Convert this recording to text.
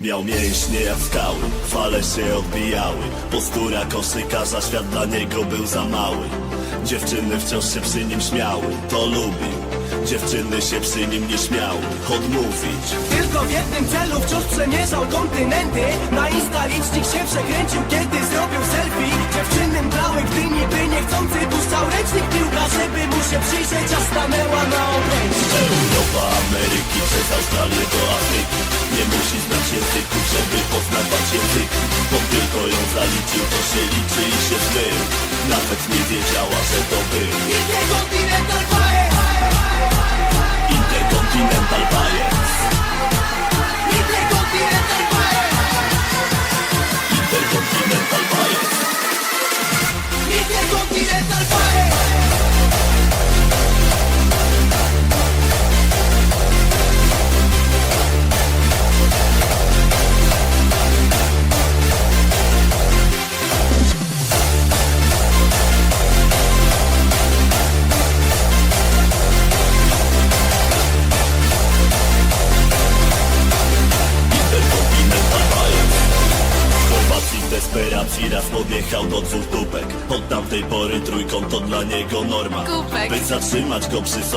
Miał mięśnie jak skały, fale się odbijały. Postura koszykarza, świat dla niego był za mały. Dziewczyny wciąż się przy nim śmiały, to lubił Dziewczyny się przy nim nie śmiały, odmówić Tylko w jednym celu wciąż przemierzał kontynenty. Na Insta licznik się przekręcił, kiedy zrobił selfie. Dziewczyny mdlały, gdy niby niechcący puszczał ręcznik piłka Żeby mu się przyjrzeć, a stanęła na obręczy Europa, Ameryki, przez Australię do Afryki Nie musi znać języku, żeby poznawać języki Bo tylko ją zaliczył, to się liczy i się zmył. Nawet nie wiedziała, że to był. Interkontynental Fire desperacji raz podjechał do dwóch dupek Od tamtej pory trójkąt to dla niego norma Kupek. By zatrzymać go przy sobie